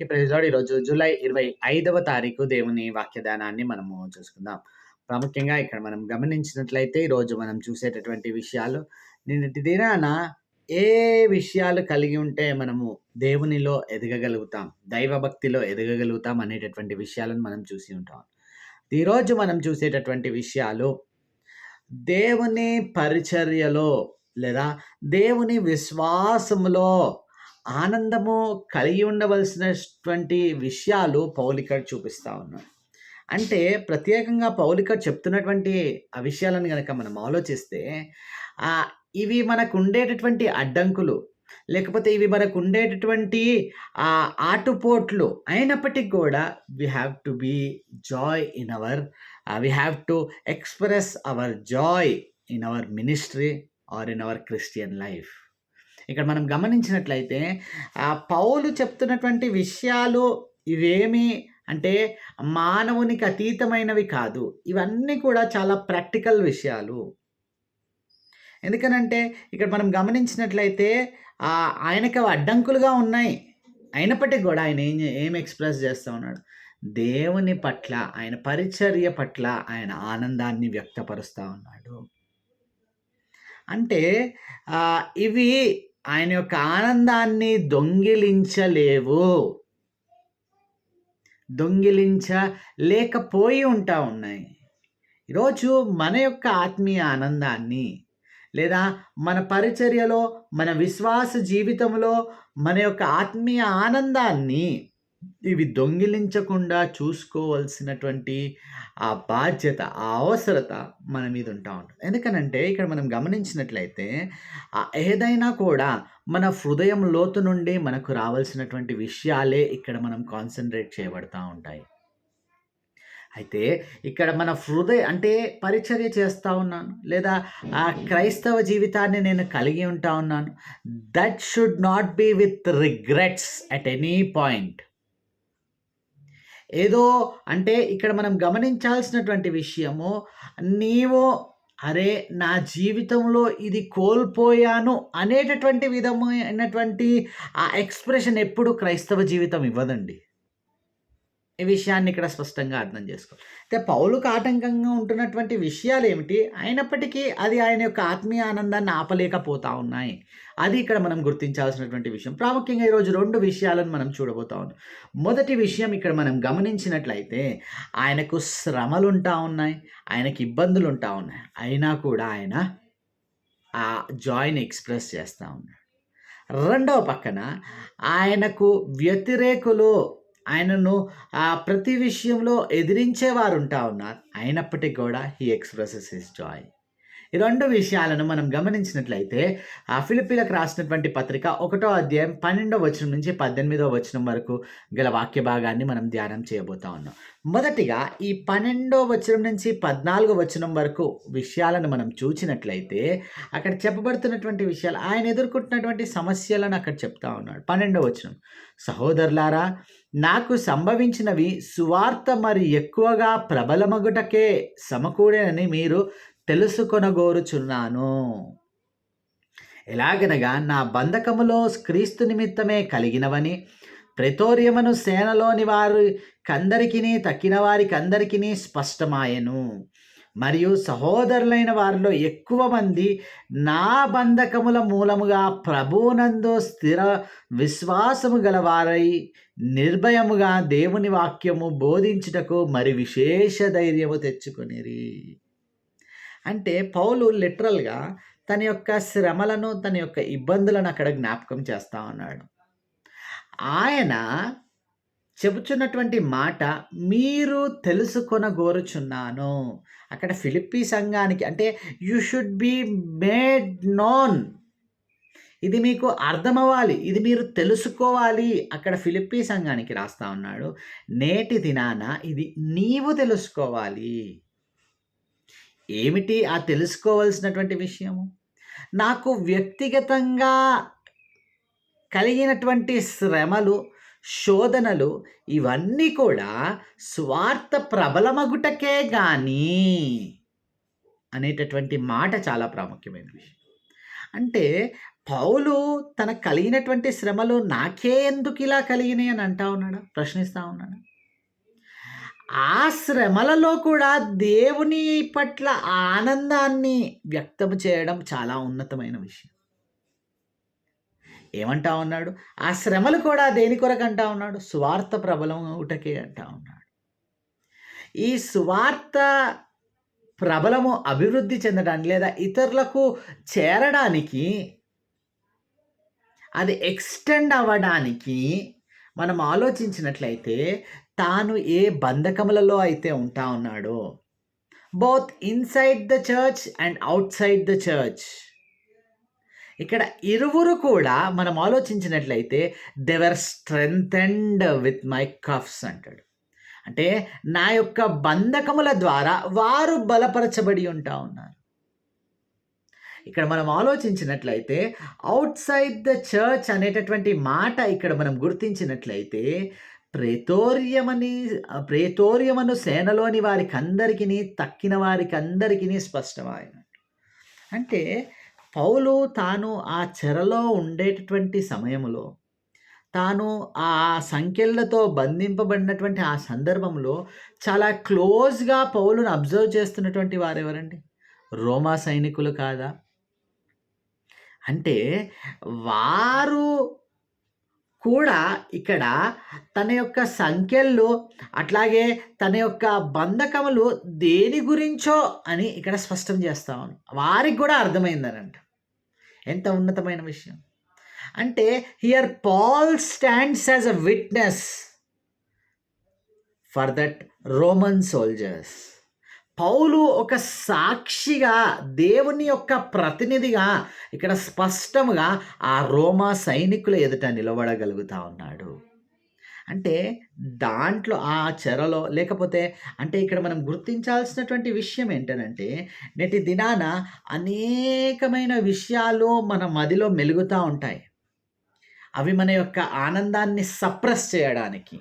ఈ ప్రైజ్‌లార్డ్ ఈరోజు జూలై 25వ తారీఖు దేవుని వాక్యదానాన్ని మనము చూసుకుందాం. ప్రాముఖ్యంగా ఇక్కడ మనం గమనించినట్లయితే ఈరోజు మనం చూసేటటువంటి విషయాలు నిన్నటి దినాన ఏ విషయాలు కలిగి ఉంటే మనము దేవునిలో ఎదగగలుగుతాం, దైవభక్తిలో ఎదగగలుగుతాం అనేటటువంటి విషయాలను మనం చూసి ఉంటాం. ఈరోజు మనం చూసేటటువంటి విషయాలు దేవుని పరిచర్యలో లేదా దేవుని విశ్వాసములో ఆనందము కలిగి ఉండవలసినటువంటి విషయాలు పౌలికడు చూపిస్తా ఉన్నాడు. అంటే ప్రత్యేకంగా పౌలిక చెప్తున్నటువంటి ఆ విషయాలను కనుక మనం ఆలోచిస్తే ఇవి మనకు ఉండేటటువంటి అడ్డంకులు, లేకపోతే ఇవి మనకు ఉండేటటువంటి ఆటుపోట్లు అయినప్పటికీ కూడా we have to be joy in our we have to express our joy in our ministry or in our Christian life. ఇక్కడ మనం గమనించినట్లయితే ఆ పౌలు చెప్తున్నటువంటి విషయాలు ఇవేమి అంటే మానవునికి అతీతమైనవి కాదు. ఇవన్నీ కూడా చాలా ప్రాక్టికల్ విషయాలు. ఎందుకనంటే ఇక్కడ మనం గమనించినట్లయితే ఆయనకి అవి అడ్డంకులుగా ఉన్నాయి. అయినప్పటికీ కూడా ఆయన ఏం ఏం ఎక్స్‌ప్రెస్ చేస్తూ ఉన్నాడు. దేవుని పట్ల, ఆయన పరిచర్య పట్ల ఆయన ఆనందాన్ని వ్యక్తపరుస్తూ ఉన్నాడు. అంటే ఇవి ఆయన యొక్క ఆనందాన్ని దొంగిలించలేవు. దొంగిలించలేకపోయి ఉంటా ఉన్నాయి. ఈరోజు మన యొక్క ఆత్మీయ ఆనందాన్ని లేదా మన పరిచర్యలో, మన విశ్వాస జీవితంలో మన యొక్క ఆత్మీయ ఆనందాన్ని ఇవి దొంగిలించకుండా చూసుకోవాల్సినటువంటి ఆ బాధ్యత, ఆ అవసరత మన మీద ఉంటా ఉంటుంది ఎందుకనంటే ఇక్కడ మనం గమనించినట్లయితే ఏదైనా కూడా మన హృదయం లోతు నుండి మనకు రావాల్సినటువంటి విషయాలే ఇక్కడ మనం కాన్సన్ట్రేట్ చేయబడతా ఉంటాయి. అయితే ఇక్కడ మన హృదయ అంటే పరిచర్య చేస్తూ ఉన్నాను. లేదా ఆ క్రైస్తవ జీవితాన్ని నేను కలిగి ఉంటా ఉన్నాను. That should not be with regrets at any point. ఏదో అంటే ఇక్కడ మనం గమనించాల్సినటువంటి విషయము నీవు అరే! నా జీవితంలో ఇది కోల్పోయాను అనేటటువంటి విధమైనటువంటి ఆ ఎక్స్‌ప్రెషన్ ఎప్పుడు క్రైస్తవ జీవితం ఇవ్వదండి. విషయాన్ని ఇక్కడ స్పష్టంగా అర్థం చేసుకోవాలి. అయితే పౌలుకు ఆటంకంగా ఉంటున్నటువంటి విషయాలు ఏమిటి అయినప్పటికీ అది ఆయన యొక్క ఆత్మీయ ఆనందాన్ని ఆపలేకపోతా ఉన్నాయి. అది ఇక్కడ మనం గుర్తించాల్సినటువంటి విషయం. ప్రాముఖ్యంగా ఈరోజు రెండు విషయాలను మనం చూడబోతా ఉన్నాం. మొదటి విషయం ఇక్కడ మనం గమనించినట్లయితే ఆయనకు శ్రమలుంటా ఉన్నాయి. ఆయనకి ఇబ్బందులుంటా ఉన్నాయి. అయినా కూడా ఆయన ఆ జాయిన్ ఎక్స్‌ప్రెస్ చేస్తూ ఉన్నాడు. రెండవ పక్కన ఆయనకు వ్యతిరేకులు ఆయనను ఆ ప్రతి విషయంలో ఎదిరించేవారు ఉంటా ఉన్నారు. అయినప్పటికీ కూడా హీ ఎక్స్‌ప్రెసెస్ హిస్ జాయ్. ఈ రెండు విషయాలను మనం గమనించినట్లయితే ఆ ఫిలిపీలకు రాసినటువంటి పత్రిక ఒకటో అధ్యాయం 12వ వచనం నుంచి 18వ వచనం వరకు గల వాక్య భాగాన్ని మనం ధ్యానం చేయబోతా ఉన్నాం. మొదటిగా ఈ 12వ వచనం నుంచి 14వ వచనం వరకు విషయాలను మనం చూచినట్లయితే అక్కడ చెప్పబడుతున్నటువంటి విషయాలు ఆయన ఎదుర్కొంటున్నటువంటి సమస్యలను అక్కడ చెప్తా ఉన్నాడు. 12వ వచనం సహోదరులారా నాకు సంభవించినవి సువార్త మరి ఎక్కువగా ప్రబలమగుటకే సమకూడేనని మీరు తెలుసుకొనగోరుచున్నాను. ఎలాగనగా నా బంధకములో క్రీస్తు నిమిత్తమే కలిగినవని ప్రెతోర్యమును సేనలోని వారికందరికిని తక్కిన వారికందరికీ స్పష్టమాయెను. మరియు సహోదరులైన వారిలో ఎక్కువ మంది నా బంధకముల మూలముగా ప్రభువునందు స్థిర విశ్వాసము గలవారై నిర్భయముగా దేవుని వాక్యము బోధించుటకు మరి విశేష ధైర్యము తెచ్చుకొనిరి. అంటే పౌలు లిటరల్‌గా తన యొక్క శ్రమలను, తన యొక్క ఇబ్బందులను అక్కడ జ్ఞాపకం చేస్తూ ఉన్నాడు. ఆయన చెబుచున్నటువంటి మాట మీరు తెలుసుకొనగోరుచున్నాను. అక్కడ ఫిలిప్పీ సంఘానికి అంటే you should be made known. ఇది మీకు అర్థమవ్వాలి. ఇది మీరు తెలుసుకోవాలి. అక్కడ ఫిలిప్పీ సంఘానికి రాస్తా ఉన్నాడు. నేటి దినాన ఇది నీవు తెలుసుకోవాలి. ఏమిటి ఆ తెలుసుకోవాల్సినటువంటి విషయము? నాకు వ్యక్తిగతంగా కలిగినటువంటి శ్రమలు, శోధనలు ఇవన్నీ కూడా స్వార్థ ప్రబలమగుటకే కానీ అనేటటువంటి మాట చాలా ప్రాముఖ్యమైన విషయం. అంటే పౌలు తన కలిగినటువంటి శ్రమలు నాకే ఎందుకు ఇలా కలిగినాయి అని అంటా ఉన్నాడా? ప్రశ్నిస్తా ఉన్నాడా? ఆ శ్రమలలో కూడా దేవుని పట్ల ఆనందాన్ని వ్యక్తం చేయడం చాలా ఉన్నతమైన విషయం. ఏమంటా ఉన్నాడు? ఆ శ్రమలు కూడా దేని కొరకు అంటా ఉన్నాడు? స్వార్థ ప్రబలం ఒకటకే అంటా ఉన్నాడు. ఈ స్వార్థ ప్రబలము అభివృద్ధి చెందడానికి లేదా ఇతరులకు చేరడానికి అది ఎక్స్టెండ్ అవ్వడానికి మనం ఆలోచించినట్లయితే తాను ఏ బంధకములలో అయితే ఉంటా ఉన్నాడో both inside the church and outside the church ఇక్కడ ఇరువురు కూడా మనం ఆలోచించినట్లయితే దెవర్ స్ట్రెంగ్ విత్ మై కఫ్స్ అంటాడు. అంటే నా యొక్క బంధకముల ద్వారా వారు బలపరచబడి ఉంటా ఉన్నారు. ఇక్కడ మనం ఆలోచించినట్లయితే అవుట్ సైడ్ ద చర్చ్ అనేటటువంటి మాట ఇక్కడ మనం గుర్తించినట్లయితే ప్రేతోర్యమని ప్రేతోర్యమను సేనలోని వారికి అందరికీ తక్కిన వారికి అందరికీ స్పష్టమైన అంటే పౌలు తాను ఆ చెరలో ఉండేటటువంటి సమయంలో తాను ఆ సంఖ్యలతో బంధింపబడినటువంటి ఆ సందర్భంలో చాలా క్లోజ్గా పౌలును అబ్జర్వ్ చేస్తున్నటువంటి వారు ఎవరండి? రోమా సైనికులు కాదా? అంటే వారు కూడా ఇక్కడ తన యొక్క సంఖ్యలు అట్లాగే తన యొక్క బంధకములు దేని గురించో అని ఇక్కడ స్పష్టం చేస్తా వారికి కూడా అర్థమైందనంట. ఎంత ఉన్నతమైన విషయం. అంటే here Paul stands as a witness for that Roman soldiers పౌలు ఒక సాక్షిగా దేవుని యొక్క ప్రతినిధిగా ఇక్కడ స్పష్టంగా ఆ రోమా సైనికుల ఎదుట నిలబడగలుగుతా ఉన్నాడు. అంటే దాంట్లో ఆ చెరలో లేకపోతే అంటే ఇక్కడ మనం గుర్తించాల్సినటువంటి విషయం ఏంటనంటే నేటి దినాన అనేకమైన విషయాలు మన మదిలో మెలుగుతూ ఉంటాయి. అవి మన యొక్క ఆనందాన్ని సప్రెస్ చేయడానికి.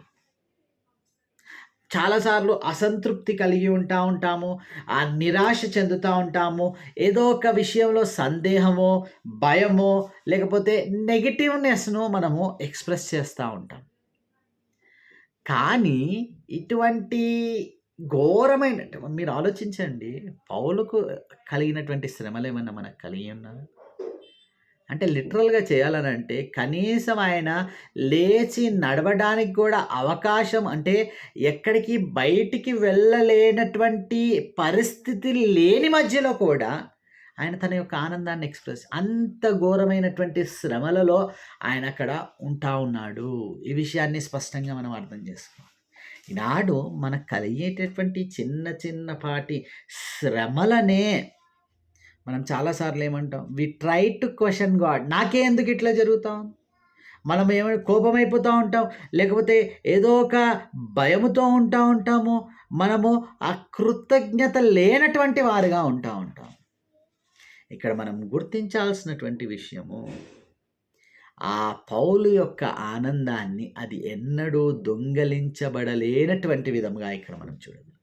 చాలాసార్లు అసంతృప్తి కలిగి ఉంటా ఉంటాము ఆ నిరాశ చెందుతూ ఉంటాము. ఏదో ఒక విషయంలో సందేహమో భయమో లేకపోతే నెగిటివ్నెస్ను మనము ఎక్స్ప్రెస్ చేస్తూ ఉంటాం. కానీ ఇటువంటి ఘోరమైన మీరు ఆలోచించండి పౌలకు కలిగినటువంటి శ్రమలు ఏమన్నా మనకు కలిగి ఉన్నా అంటే లిటరల్‌గా చేయాలని అంటే కనీసం ఆయన లేచి నడవడానికి కూడా అవకాశం అంటే ఎక్కడికి బయటికి వెళ్ళలేనటువంటి పరిస్థితి లేని మధ్యలో కూడా ఆయన తన యొక్క ఆనందాన్ని ఎక్స్‌ప్రెస్ అంత ఘోరమైనటువంటి శ్రమలలో ఆయన అక్కడ ఉంటా ఉన్నాడు. ఈ విషయాన్ని స్పష్టంగా మనం అర్థం చేసుకోవాలి. ఈనాడు మనకు కలిగేటటువంటి చిన్న చిన్నపాటి శ్రమలనే మనం చాలాసార్లు ఏమంటాం we try to question God నాకే ఎందుకు ఇట్లా జరుగుతాం? మనం ఏమైనా కోపమైపోతూ ఉంటాం లేకపోతే ఏదో ఒక భయముతో ఉంటా ఉంటాము మనము ఆ కృతజ్ఞత లేనటువంటి వారుగా ఉంటా ఉంటాం. ఇక్కడ మనం గుర్తించాల్సినటువంటి విషయము ఆ పౌలు యొక్క ఆనందాన్ని అది ఎన్నడూ దొంగలించబడలేనటువంటి విధముగా ఇక్కడ మనం చూడదు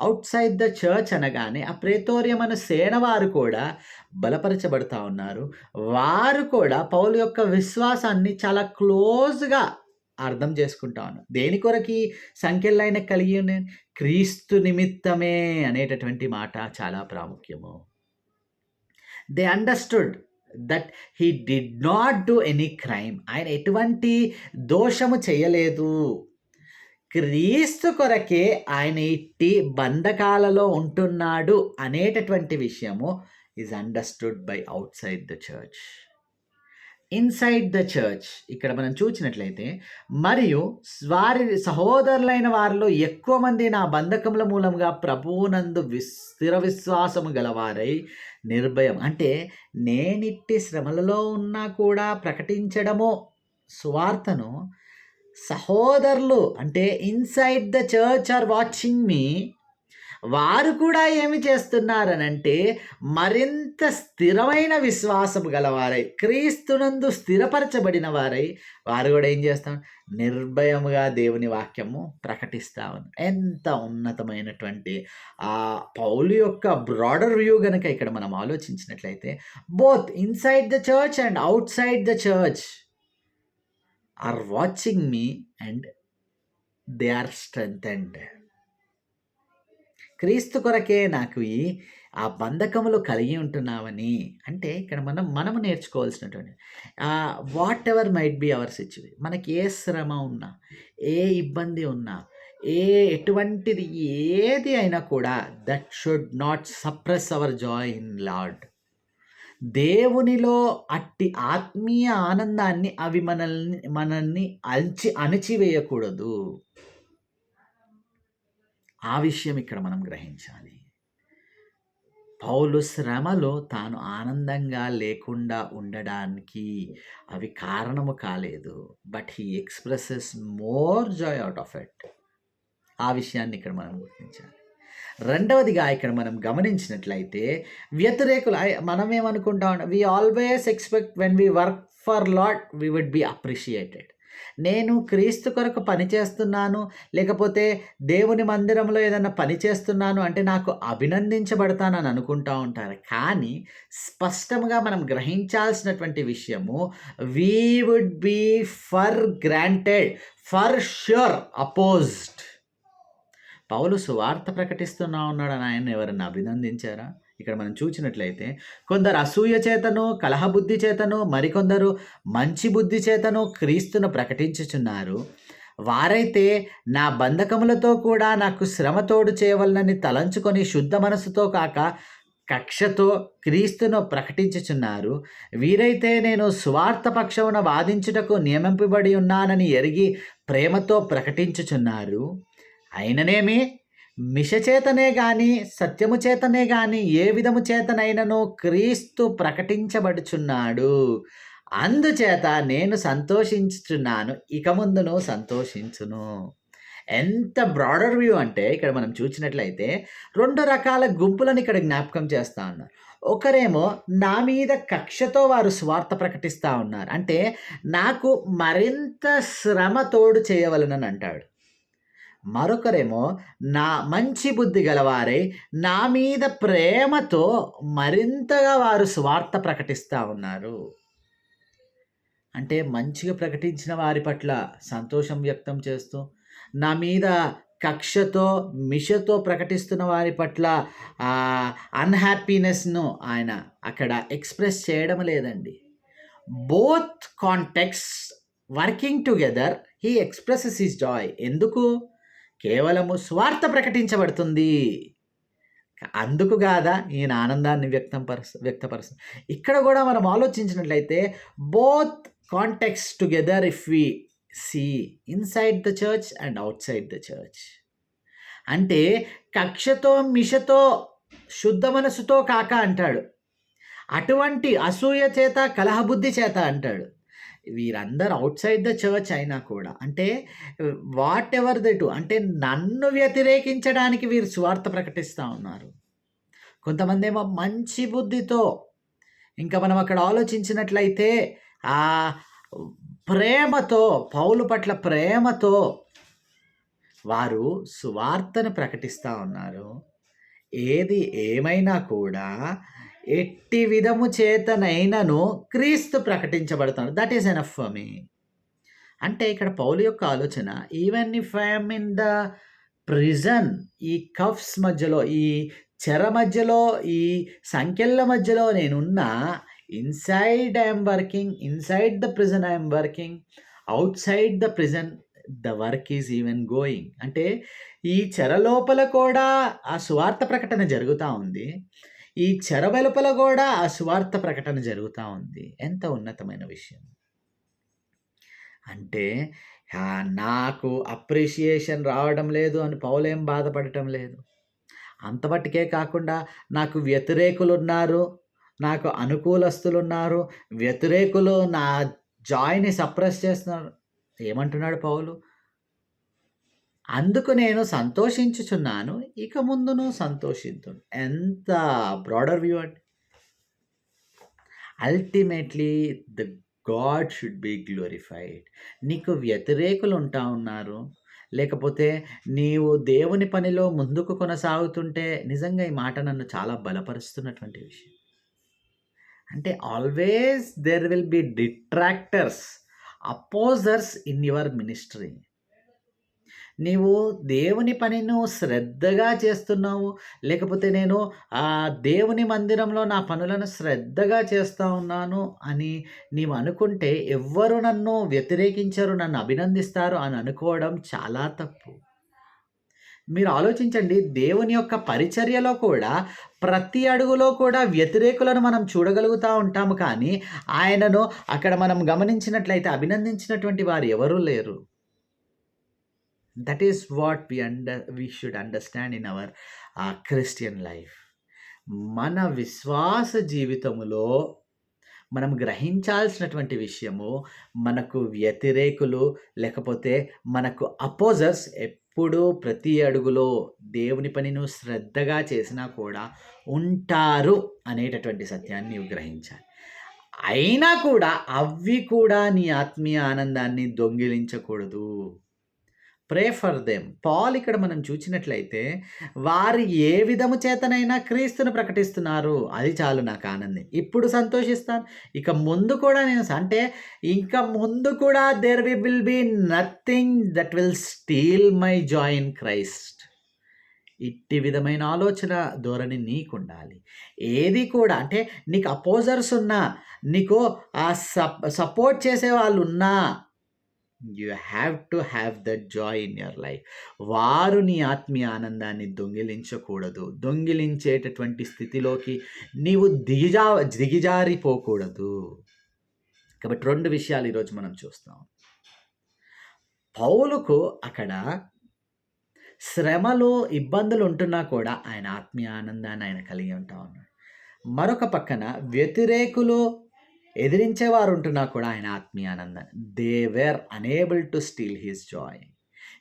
అవుట్ సైడ్ ద చర్చ్ అనగానే ఆ ప్రేతోర్యం అనే సేన వారు కూడా బలపరచబడతా ఉన్నారు. వారు కూడా పౌలు యొక్క విశ్వాసాన్ని చాలా క్లోజ్గా అర్థం చేసుకుంటా ఉన్నారు. దేని కొరకి సంఖ్యలైన కలిగి ఉన్నాయి క్రీస్తు నిమిత్తమే అనేటటువంటి మాట చాలా ప్రాముఖ్యము. They understood that he did not do any crime ఆయన ఎటువంటి దోషము చేయలేదు. క్రీస్తు కొరకే ఆయన ఇట్టి బంధకాలలో ఉంటున్నాడు అనేటటువంటి విషయము is understood by outside the church inside the church ఇక్కడ మనం చూసినట్లయితే మరియు వారి సహోదరులైన వారిలో ఎక్కువ మంది నా బంధకముల మూలంగా ప్రభువునందు విస్ స్థిర విశ్వాసము గలవారై నిర్భయం. అంటే నేనిట్టి శ్రమలలో ఉన్నా కూడా ప్రకటించడము సువార్తను సహోదరులు అంటే inside the church are watching me వారు కూడా ఏమి చేస్తున్నారనంటే మరింత స్థిరమైన విశ్వాసము గలవారై క్రీస్తునందు స్థిరపరచబడిన వారై వారు కూడా ఏం చేస్తాం? నిర్భయముగా దేవుని వాక్యము ప్రకటిస్తా ఎంత ఉన్నతమైనటువంటి ఆ పౌలు యొక్క బ్రాడర్ వ్యూ గనక ఇక్కడ మనం ఆలోచించినట్లయితే both inside the church and outside the church are watching me and they are strength క్రీస్తు కొరకే నాకు ఈ ఆ బంధకములు కలిగి ఉంటున్నావని అంటే ఇక్కడ మనం మనము నేర్చుకోవాల్సినటువంటి whatever might be our సిచ్యువే మనకి ఏ శ్రమ ఉన్నా ఏ ఇబ్బంది ఉన్నా ఏ ఎటువంటిది ఏది అయినా కూడా that should not suppress our joy in Lord దేవునిలో అట్టి ఆత్మీయ ఆనందాన్ని అవి మనల్ని మనల్ని అల్చి అణచివేయకూడదు. ఆ విషయం ఇక్కడ మనం గ్రహించాలి. పౌలు శ్రమలో తాను ఆనందంగా లేకుండా ఉండడానికి అవి కారణము కాలేదు. But he expresses more joy out of it ఆ విషయాన్ని ఇక్కడ మనం గుర్తించాలి. రెండవదిగా ఇక్కడ మనం గమనించినట్లయితే వ్యతిరేకులు మనం ఏమనుకుంటాం we always expect when we work for Lord we would be appreciated నేను క్రీస్తు కొరకు పని చేస్తున్నాను లేకపోతే దేవుని మందిరంలో ఏదైనా పని చేస్తున్నాను అంటే నాకు అభినందించబడతానని అనుకుంటా ఉంటారు. కానీ స్పష్టంగా మనం గ్రహించాల్సినటువంటి విషయము we would be for granted for sure opposed పౌలు సువార్త ప్రకటిస్తున్నా ఉన్నాడని ఆయన ఎవరన్నా అభినందించారా? ఇక్కడ మనం చూసినట్లయితే కొందరు అసూయ చేతను కలహబుద్ధి చేతను మరికొందరు మంచి బుద్ధి చేతను క్రీస్తును ప్రకటించుచున్నారు. వారైతే నా బంధకములతో కూడా నాకు శ్రమతోడు చేయవలనని తలంచుకొని శుద్ధ మనసుతో కాక కక్షతో క్రీస్తును ప్రకటించుచున్నారు. వీరైతే నేను స్వార్థ పక్షమున వాదించుటకు నియమింపబడి ఉన్నానని ఎరిగి ప్రేమతో ప్రకటించుచున్నారు. అయిననేమి? మిషచేతనే గాని సత్యము చేతనే గాని ఏ విధము చేతనైనను క్రీస్తు ప్రకటించబడుచున్నాడు. అందుచేత నేను సంతోషించుచున్నాను ఇక ముందును సంతోషించును. ఎంత బ్రాడర్ వ్యూ అంటే ఇక్కడ మనం చూసినట్లయితే రెండు రకాల గుంపులను ఇక్కడ జ్ఞాపకం చేస్తా ఉన్నారు. ఒకరేమో నా మీద కక్షతో వారు స్వార్థ ప్రకటిస్తూ ఉన్నారు. అంటే నాకు మరింత శ్రమ తోడు చేయవలనని అంటాడు. మరొకరేమో నా మంచి బుద్ధి గలవారై నా మీద ప్రేమతో మరింతగా వారు స్వార్థ ప్రకటిస్తూ ఉన్నారు. అంటే మంచిగా ప్రకటించిన వారి పట్ల సంతోషం వ్యక్తం చేస్తూ నా మీద కక్షతో మిషతో ప్రకటిస్తున్న వారి పట్ల అన్హ్యాపీనెస్ను ఆయన అక్కడ ఎక్స్ప్రెస్ చేయడం లేదండి. Both contexts working together he expresses his joy ఎందుకు? కేవలము స్వార్థ ప్రకటించబడుతుంది. అందుకు కాదా ఈయన ఆనందాన్ని వ్యక్తం పరుస్తు వ్యక్తపరుస్తుంది ఇక్కడ కూడా మనం ఆలోచించినట్లయితే both contexts together if we see inside the church and outside the church అంటే కక్షతో మిషతో శుద్ధ మనసుతో కాక అంటాడు. అటువంటి అసూయ చేత కలహబుద్ధి చేత అంటాడు. వీరందరూ అవుట్ సైడ్ ద చర్చ్ అయినా కూడా అంటే వాట్ ఎవర్ ద టు అంటే నన్ను వ్యతిరేకించడానికి వీరు స్వార్థ ప్రకటిస్తూ ఉన్నారు. కొంతమంది ఏమో మంచి బుద్ధితో ఇంకా మనం అక్కడ ఆలోచించినట్లయితే ఆ ప్రేమతో పౌలు పట్ల ప్రేమతో వారు సువార్తను ప్రకటిస్తూ ఉన్నారు. ఏది ఏమైనా కూడా ఎట్టి విధము చేతనైనను క్రీస్తు ప్రకటించబడుతున్నాడు. That is enough for me అంటే ఇక్కడ పౌలు యొక్క ఆలోచన even if I'm in the prison ఈ కఫ్స్ మధ్యలో ఈ చెర మధ్యలో ఈ సంఖ్యల మధ్యలో నేనున్నా inside I'm working inside the prison I'm working outside the prison the work is even going అంటే ఈ చెర లోపల కూడా ఆ సువార్త ప్రకటన జరుగుతూ ఉంది. ఈ చెర వెలుపల కూడా ఆ సువార్త ప్రకటన జరుగుతూ ఉంది. ఎంత ఉన్నతమైన విషయం. అంటే నాకు అప్రిషియేషన్ రావడం లేదు అని పౌలేం బాధపడటం లేదు. అంతమట్టుకే కాకుండా నాకు వ్యతిరేకులు ఉన్నారు నాకు అనుకూలస్తులు ఉన్నారు వ్యతిరేకులు నా జాయ్ని సప్రెస్ చేస్తున్నారు. ఏమంటున్నాడు పౌలు? అందుకు నేను సంతోషించుచున్నాను. ఇక ముందును సంతోషించు. ఎంత బ్రాడర్ వ్యూ అండి ultimately the God should be glorified నీకు వ్యతిరేకులు ఉంటా ఉన్నారు. లేకపోతే నీవు దేవుని పనిలో ముందుకు కొనసాగుతుంటే నిజంగా ఈ మాట నన్ను చాలా బలపరుస్తున్నటువంటి విషయం. అంటే always there will be detractors opposers in your ministry నీవు దేవుని పనిను శ్రద్ధగా చేస్తున్నావు. లేకపోతే నేను ఆ దేవుని మందిరంలో నా పనులను శ్రద్ధగా చేస్తూ ఉన్నాను అని నీవు అనుకుంటే ఎవ్వరు నన్ను వ్యతిరేకించరు నన్ను అభినందిస్తారు అని అనుకోవడం చాలా తప్పు. మీరు ఆలోచించండి దేవుని యొక్క పరిచర్యలో కూడా ప్రతి అడుగులో కూడా వ్యతిరేకులను మనం చూడగలుగుతూ ఉంటాము. కానీ ఆయనను అక్కడ మనం గమనించినట్లయితే అభినందించినటువంటి వారు ఎవరూ లేరు. That is what we under we should understand in our Christian life మన విశ్వాస జీవితములో మనం గ్రహించాల్సినటువంటి విషయము మనకు వ్యతిరేకులు లేకపోతే మనకు అపోజర్స్ ఎప్పుడూ ప్రతి అడుగులో దేవుని పనిను శ్రద్ధగా చేసినా కూడా ఉంటారు అనేటటువంటి సత్యాన్ని నీవు గ్రహించాలి. అయినా కూడా అవి కూడా నీ ఆత్మీయ ఆనందాన్ని దొంగిలించకూడదు. ప్రే ఫర్ దెమ్ పాల్ ఇక్కడ మనం చూసినట్లయితే వారు ఏ విధము చేతనైనా క్రీస్తును ప్రకటిస్తున్నారు. అది చాలు నాకు ఆనందం. ఇప్పుడు సంతోషిస్తాను. ఇక ముందు కూడా నేను అంటే ఇంకా ముందు కూడా there we will be nothing that will steal my joy in Christ ఇట్టి విధమైన ఆలోచన ధోరణి నీకు ఉండాలి ఏది కూడా అంటే నీకు అపోజర్స్ ఉన్నా నీకు ఆ సపోర్ట్ చేసే వాళ్ళు ఉన్నా you have to have that joy in your life. వారు నీ ఆత్మీయ ఆనందాన్ని దొంగిలించకూడదు. దొంగిలించేటటువంటి స్థితిలోకి నీవు దిగిజా దిగిజారిపోకూడదు. కాబట్టి రెండు విషయాలు ఈరోజు మనం చూస్తాం. పౌలుకు అక్కడ శ్రమలు ఇబ్బందులు ఉంటున్నా కూడా ఆయన ఆత్మీయ ఆనందాన్ని ఆయన కలిగి ఉంటా ఉన్నాడు. మరొక పక్కన వ్యతిరేకులు ఎదిరించేవారు ఉంటున్నా కూడా ఆయన ఆత్మీయ ఆనందం. They were unable to steal his joy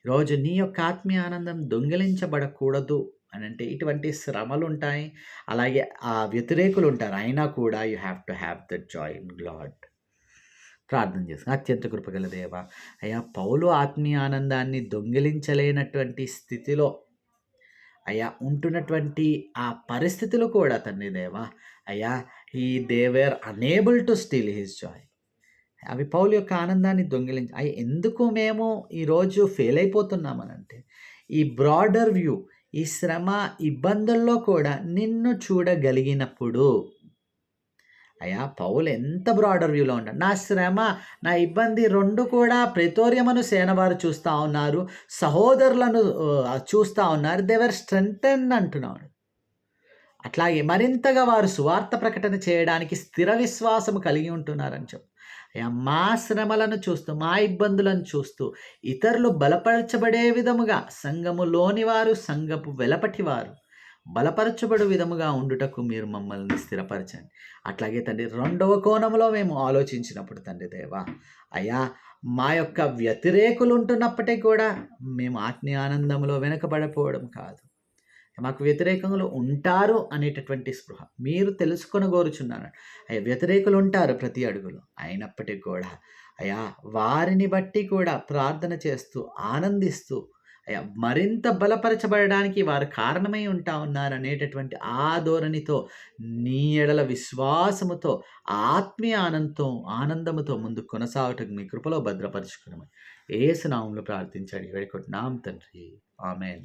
ఈరోజు నీ యొక్క ఆత్మీయ ఆనందం దొంగిలించబడకూడదు అని అంటే ఇటువంటి శ్రమలు ఉంటాయి అలాగే ఆ వ్యతిరేకులు ఉంటారు అయినా కూడా you have to have the joy in glad ప్రార్థన చేస్తాను అత్యంత కృపగల దేవ అయ్యా పౌలు ఆత్మీయ ఆనందాన్ని దొంగిలించలేనటువంటి స్థితిలో అయ్యా ఉంటున్నటువంటి ఆ పరిస్థితులు కూడా తండ్రి దేవ అయ్యా ఈ they were unable to steal his joy అవి పౌలు యొక్క ఆనందాన్ని దొంగిలించి అవి ఎందుకు మేము ఈరోజు ఫెయిల్ అయిపోతున్నామనంటే ఈ బ్రాడర్ వ్యూ ఈ శ్రమ ఇబ్బందుల్లో కూడా నిన్ను చూడగలిగినప్పుడు. అయ్యా పౌలు ఎంత బ్రాడర్ వ్యూలో ఉంటాడు నా శ్రమ నా ఇబ్బంది రెండు కూడా ప్రెతోర్యమను సేనవారు చూస్తూ ఉన్నారు సహోదరులను చూస్తూ ఉన్నారు దేవర్ స్ట్రెంగ్తన్ అంటున్నాడు. అట్లాగే మరింతగా వారు సువార్త ప్రకటన చేయడానికి స్థిర విశ్వాసము కలిగి ఉంటున్నారని చెప్పు. మా శ్రమలను చూస్తూ మా ఇబ్బందులను చూస్తూ ఇతరులు బలపరచబడే విధముగా సంఘములోని వారు సంఘపు వెలపటి వారు బలపరచబడు విధముగా ఉండుటకు మీరు మమ్మల్ని స్థిరపరచండి. అట్లాగే తండ్రి రెండవ కోణంలో మేము ఆలోచించినప్పుడు తండ్రి దేవా అయ్యా మా యొక్క వ్యతిరేకులు ఉంటున్నప్పటికీ కూడా మేము ఆత్మీయ ఆనందంలో కాదు. మాకు వ్యతిరేకంగా ఉంటారు అనేటటువంటి స్పృహ. మీరు తెలుసుకొని కోరుచున్నాను. అయ్యా వ్యతిరేకులు ఉంటారు ప్రతి అడుగులో. అయినప్పటికీ కూడా అయ్యా వారిని బట్టి కూడా ప్రార్థన చేస్తూ ఆనందిస్తూ అయ్యా మరింత బలపరచబడడానికి వారు కారణమై ఉంటా ఉన్నారు అనేటటువంటి ఆ ధోరణితో నీ ఎడల విశ్వాసముతో ఆత్మీయ ఆనందం ఆనందముతో ముందు కొనసాగటం మీ కృపలో భద్రపరచుకున్నామని ఏసునామంలో ప్రార్థించాడు. వేడుకుంటున్నాం తండ్రి. ఆమెన్.